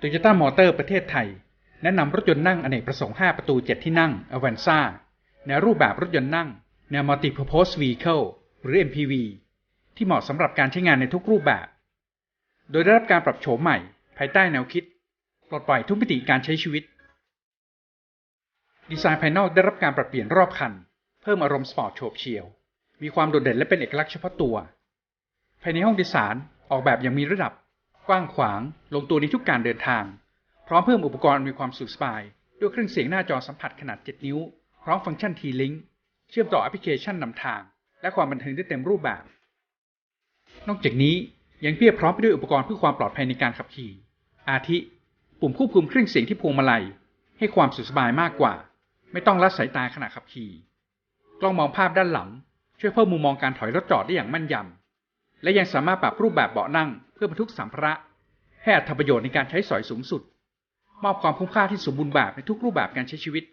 Toyota Motor ประเทศไทย แนะนำรถยนต์นั่งอเนกประสงค์ 5 ประตู 7 ที่นั่ง Avanza ในรูปแบบรถยนต์นั่ง แนว Multi-Purpose Vehicle หรือ MPV ที่เหมาะสำหรับการใช้งานในทุกรูปแบบ โดยได้รับการปรับโฉมใหม่ ภายใต้แนวคิด ปลดปล่อยทุกมิติการใช้ชีวิต ดีไซน์ภายนอกได้รับการปรับเปลี่ยนรอบคัน เพิ่มอารมณ์สปอร์ตโฉบเฉี่ยว มีความโดดเด่นและเป็นเอกลักษณ์เฉพาะตัว ภายในห้องโดยสารออกแบบอย่างมีระดับ กว้างขวางลงตัวในทุกการเดินทาง พร้อมเพิ่มอุปกรณ์มีความสุขสบาย ด้วยเครื่องเสียงหน้าจอสัมผัสขนาด 7 นิ้ว พร้อมฟังก์ชัน T-Link เชื่อมต่อแอปพลิเคชันนำทาง และความบันเทิงได้เต็มรูปแบบ นอกจากนี้ยังเพียบพร้อมไปด้วยอุปกรณ์เพื่อความปลอดภัยในการขับขี่ อาทิ ปุ่มควบคุมเครื่องเสียงที่พวงมาลัย ให้ความสุขสบายมากกว่า ไม่ต้องละสายตาขณะขับขี่ กล้องมองภาพด้านหลัง ช่วยเพิ่มมุมมองการถอยรถจอดได้อย่างแม่นยำและยังสามารถปรับรูปแบบเบาะนั่ง เพื่อบรรทุกสัมภาระให้อัตประโยชน์ในการใช้สอยสูงสุด มอบความคุ้มค่าที่สมบูรณ์แบบในทุกรูปแบบการใช้ชีวิต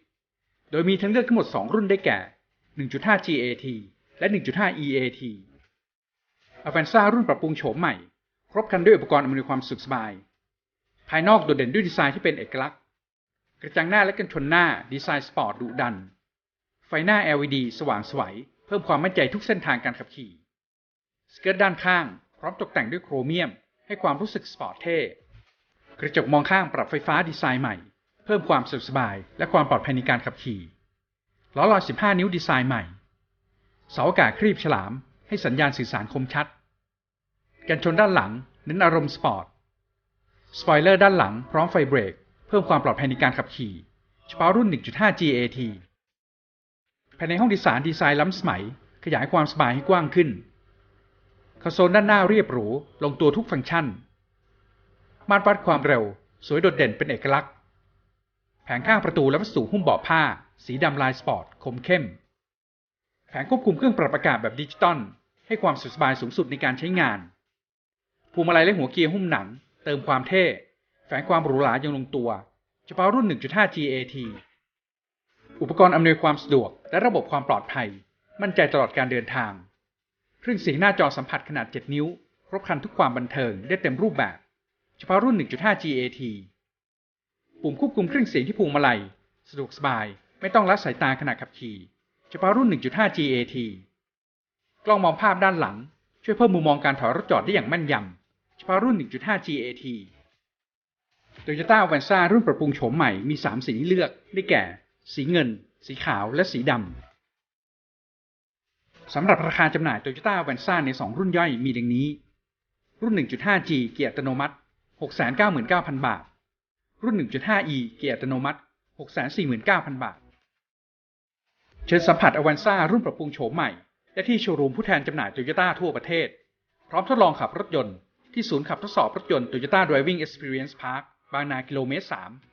โดยมีทั้งเลือกทั้งหมด 2 รุ่นได้แก่ 1.5 GAT และ 1.5 EAT Avanza รุ่นปรับปรุงโฉมใหม่ ครบครันด้วยอุปกรณ์อำนวยความสะดวกสบาย ภายนอกโดดเด่นด้วยดีไซน์ที่เป็นเอกลักษณ์ กระจังหน้าและกันชนหน้าดีไซน์สปอร์ตดุดัน ไฟหน้า LED สว่างสวยเพิ่มความมั่นใจทุกเส้นทางการขับขี่ สเกิร์ตด้านข้าง ร้อมตกแต่งด้วยโครเมียม ให้ความรู้สึกสปอร์ตเท่ กระจกมองข้างปรับไฟฟ้าดีไซน์ใหม่ เพิ่มความสะดวกสบายและความปลอดภัยในการขับขี่ ล้อลอย 15 นิ้วดีไซน์ใหม่ เสาอากาศครีบฉลาม ให้สัญญาณสื่อสารคมชัด กันชนด้านหลังเน้นอารมณ์สปอร์ต สปอยเลอร์ด้านหลังพร้อมไฟเบรก เพิ่มความปลอดภัยในการขับขี่เฉพาะรุ่น 1.5 GAT ภายในห้องโดยสารดีไซน์ล้ำสมัย ขยายความสบายให้กว้างขึ้น คอนโซลด้านหน้าเรียบหรู ลงตัวทุกฟังก์ชัน มาตรวัดความเร็ว สวยโดดเด่นเป็นเอกลักษณ์ แผงข้างประตูและวัสดุหุ้มเบาะผ้า สีดำลายสปอร์ต คมเข้ม แผงควบคุมเครื่องปรับอากาศแบบดิจิตอลให้ความสุขสบายสูงสุดในการใช้งานพวงมาลัยและหัวเกียร์หุ้มหนัง เติมความเท่ แฝงความหรูหรายังลงตัว เฉพาะรุ่น 1.5 GAT อุปกรณ์อำนวยความสะดวกและระบบความปลอดภัย มั่นใจตลอดการเดินทาง เครื่องเสียงหน้าจอสัมผัสขนาด 7 นิ้ว ครบครันทุกความบันเทิงได้เต็มรูปแบบ เฉพาะรุ่น 1.5 GAT ปุ่มควบคุมเครื่องเสียงที่พวงมาลัย สะดวกสบาย ไม่ต้องละสายตาขณะขับขี่ เฉพาะรุ่น 1.5 GAT กล้องมองภาพด้านหลัง ช่วยเพิ่มมุมมองการถอยรถจอดได้อย่างแม่นยำ เฉพาะรุ่น 1.5 GAT Toyota Avanza รุ่นปรับปรุงโฉมใหม่มี 3 สีให้เลือก ได้แก่ สีเงิน สีขาว และสีดำ สำหรับราคาจำหน่าย Toyota v a n z a ใน 2 รุ่นย่อยมีดังนี้ รุ่น 1.5G เกียร์อัตโนมัติ 699,000 บาท รุ่น 1.5E เกียร์อัตโนมัติ 649,000 บาท เชิญสัมผัส Avanza รุ่นปรับปรุงโฉมใหม่ได้ที่โชว์รูมผู้แทนจำหน่าย Toyota ทั่วประเทศ พร้อมทดลองขับรถยนต์ที่ศูนย์ขับทดสอบรถยนต์ Toyota Driving Experience Park บางนากิโลเมตร 3